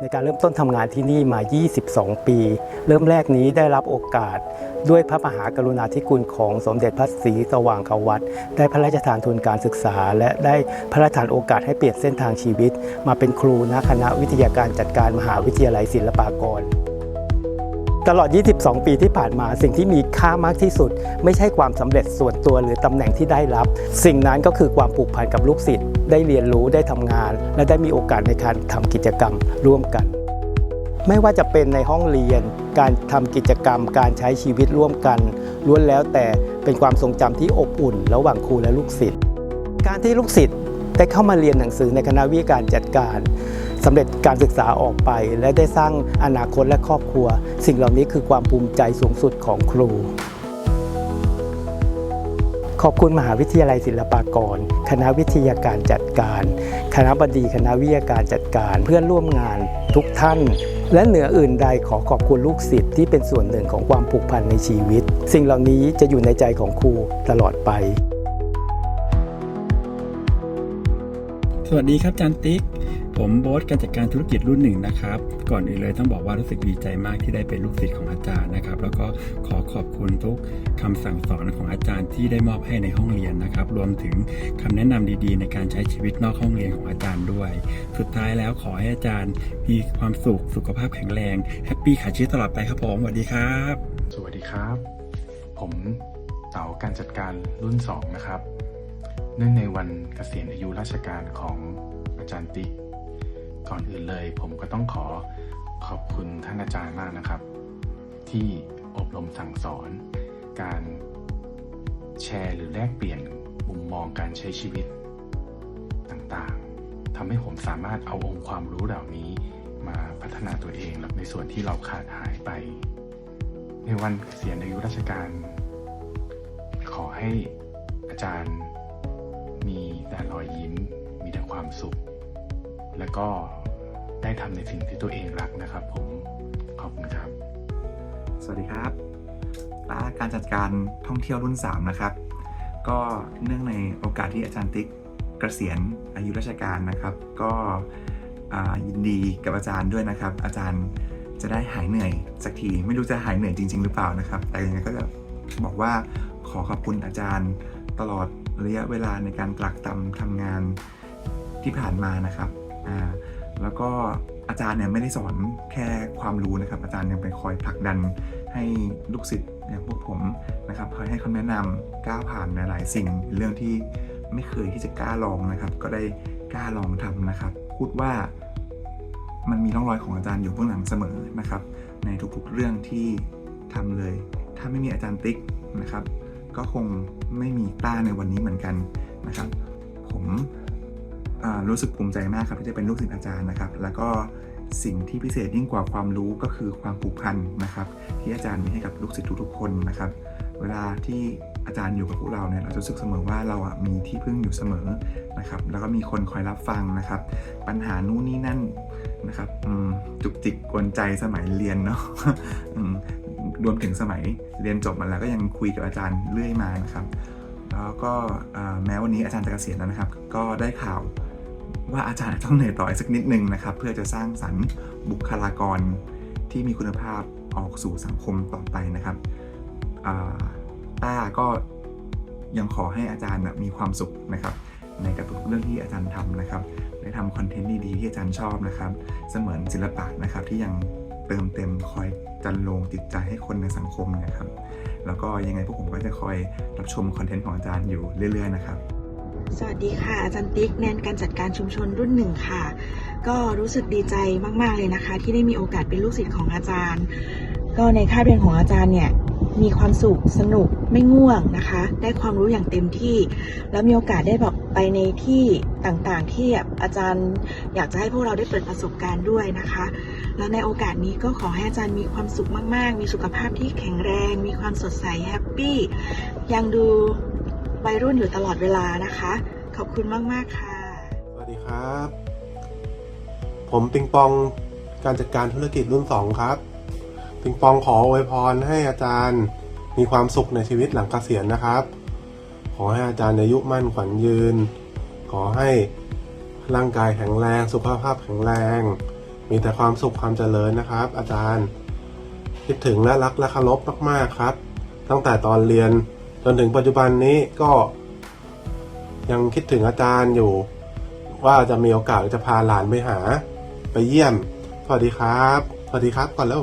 ในการเริ่มต้นทำงานที่นี่มา 22 ปี เริ่มแรกนี้ได้รับโอกาส ด้วยพระมหากรุณาธิคุณของสมเด็จพระศรีสว่างควัตได้พระราชทานทุนการศึกษา และได้พระราชทานโอกาสให้เปลี่ยนเส้นทางชีวิต มาเป็นครูณคณะวิทยาการจัดการมหาวิทยาลัยศิลปากร ตลอด 22 ปีที่ผ่านมาสิ่งที่มีค่ามากที่สุด ไม่ใช่ความสำเร็จส่วนตัวหรือตำแหน่งที่ได้รับ สิ่งนั้นก็คือความผูกพันกับลูกศิษย์ได้เรียนรู้ได้ทำงาน และได้มีโอกาสในการทำกิจกรรมร่วมกัน ไม่ว่าจะเป็นในห้องเรียน การทำกิจกรรม การใช้ชีวิตร่วมกันล้วนแล้วแต่เป็นความทรงจำที่อบอุ่น ระหว่างครูและลูกศิษย์การที่ลูกศิษย์ ได้เข้ามาเรียนหนังสือในคณะวิทยาการจัดการสำเร็จการศึกษาออกไป และได้สร้างอนาคตและครอบครัว สิ่งเหล่านี้คือความภูมิใจสูงสุดของครู ขอบคุณมหาวิทยาลัยศิลปากร คณะวิทยาการจัดการ คณะบดีคณะวิทยาการจัดการ เพื่อนร่วมงานทุกท่าน และเหนืออื่นใดขอขอบคุณลูกศิษย์ที่เป็นส่วนหนึ่งของความผูกพันในชีวิต สิ่งเหล่านี้จะอยู่ในใจของครูตลอดไป สวัสดีครับจารย์ติ๊ก ผมโบ๊ทการจัดการธุรกิจรุ่นหนึ่งนะครับ ก่อนอื่นเลยต้องบอกว่ารู้สึกดีใจมากที่ได้เป็นลูกศิษย์ของอาจารย์นะครับ แล้วก็ขอขอบคุณทุกคำสั่งสอนของอาจารย์ที่ได้มอบให้ในห้องเรียนนะครับ รวมถึงคำแนะนำดีๆ ในการใช้ชีวิตนอกห้องเรียนของอาจารย์ด้วย สุดท้ายแล้วขอให้อาจารย์มีความสุขสุขภาพแข็งแรงแฮปปี้ขาชีวิตตลอดไปครับผมสวัสดีครับ สวัสดีครับ ผมเต๋าการจัดการรุ่น2นะครับ เนื่องในวันเกษียณอายุราชการของอาจารย์ติ๊กก่อนอื่นเลยผมก็ต้องขอขอบคุณท่านอาจารย์มากนะครับ ที่อบรมสั่งสอน การแชร์หรือแลกเปลี่ยนมุมมองการใช้ชีวิตต่างๆทำให้ผมสามารถเอาองค์ความรู้เหล่านี้มาพัฒนาตัวเองในส่วนที่เราขาดหายไป ในวันเกษียณอายุราชการ ขอให้อาจารย์ แต่รอยยิ้ม มีแต่ความสุข แล้วก็ได้ทำในสิ่งที่ตัวเองรักนะครับ ผมขอบคุณครับ สวัสดีครับป้าการจัดการท่องเที่ยวรุ่น 3 นะครับ ก็เนื่องในโอกาสที่อาจารย์ติ๊กเกษียณอายุราชการนะครับ ก็ยินดีกับอาจารย์ด้วยนะครับ อาจารย์จะได้หายเหนื่อยสักที ไม่รู้จะหายเหนื่อยจริง ๆ หรือเปล่านะครับ แต่ยังไงก็จะบอกว่าขอขอบคุณอาจารย์ตลอด ระยะเวลาในการตรักตำทำงานที่ผ่านมานะครับอ่าแล้วก็อาจารย์เนี่ยไม่ได้สอนแค่ความรู้นะครับ อาจารย์ยังไปคอยผลักดันให้ลูกศิษย์อย่างพวกผมนะครับคอยให้คำแนะนำก้าวผ่านหลาย ๆ สิ่งเรื่องที่ไม่เคยที่จะกล้าลองนะครับ ก็ได้กล้าลองทำนะครับ พูดว่ามันมีร่องรอยของอาจารย์อยู่เบื้องหลังเสมอนะครับ ในทุกๆเรื่องที่ทำเลย ถ้าไม่มีอาจารย์ติ๊กนะครับ ก็คงไม่มีกล้าในวันนี้เหมือนกันนะครับ ผมรู้สึกภูมิใจมากครับที่ได้เป็นลูกศิษย์อาจารย์นะครับ แล้วก็สิ่งที่พิเศษยิ่งกว่าความรู้ก็คือความผูกพันนะครับ ที่อาจารย์มีให้กับลูกศิษย์ทุกๆคนนะครับ เวลาที่อาจารย์อยู่กับพวกเราเนี่ยเราจะรู้สึกเสมอว่าเราอะมีที่พึ่งอยู่เสมอนะครับ แล้วก็มีคนคอยรับฟังนะครับ ปัญหานู่นนี่นั่นนะครับจุกจิกกวนใจสมัยเรียนเนาะ รวมถึงสมัยเรียนจบมาแล้วก็ยังคุยกับอาจารย์เรื่อยมานะครับ แล้วก็แม้วันนี้อาจารย์จะเกษียณแล้วนะครับ ก็ได้ข่าวว่าอาจารย์ต้องเหนื่อยต่ออีกสักนิดนึงนะครับ เพื่อจะสร้างสรรค์บุคลากรที่มีคุณภาพออกสู่สังคมต่อไปนะครับต้าก็ยังขอให้อาจารย์มีความสุขนะครับ ในกับทุกเรื่องที่อาจารย์ทำนะครับ ได้ทำคอนเทนต์ดีๆที่อาจารย์ชอบนะครับ เสมือนศิลปะนะครับที่ยัง เติมเต็มคอยจันโลงจิตใจให้คนในสังคมนะครับ แล้วก็ยังไงพวกผมก็จะคอยรับชมคอนเทนต์ของอาจารย์อยู่เรื่อย ๆ นะครับ สวัสดีค่ะ อาจารย์ติ๊กแนนการจัดการชุมชนรุ่นหนึ่งค่ะ ก็รู้สึกดีใจมาก ๆ เลยนะคะ ที่ได้มีโอกาสเป็นลูกศิษย์ของอาจารย์ ก็ในคาบเรียนของอาจารย์เนี่ย มีความสุขสนุกไม่ง่วงนะคะ ได้ความรู้อย่างเต็มที่ แล้วมีโอกาสได้แบบไปในที่ต่างๆ ที่อาจารย์อยากจะให้พวกเราได้เปิดประสบการณ์ด้วยนะคะ แล้วในโอกาสนี้ก็ขอให้อาจารย์มีความสุขมาก ๆ มีสุขภาพที่แข็งแรง มีความสดใสแฮปปี้ยังดูวัยรุ่นอยู่ตลอดเวลานะคะ ขอบคุณมาก ๆ ค่ะ สวัสดีครับ ผมปิงปองการจัดการธุรกิจรุ่น 2 ครับ ปิงปองขออวยพรให้อาจารย์มีความสุขในชีวิตหลังเกษียณนะครับ ขอให้อาจารย์อายุมั่นขวัญยืน ขอให้ร่างกายแข็งแรง สุขภาพแข็งแรง มีแต่ความสุขความเจริญนะครับ อาจารย์คิดถึงและรักและเคารพมากๆครับ ตั้งแต่ตอนเรียนจนถึงปัจจุบันนี้ก็ยังคิดถึงอาจารย์อยู่ ว่าจะมีโอกาสจะพาหลานไปหา ไปเยี่ยม สวัสดีครับ สวัสดีครับก่อนแล้ว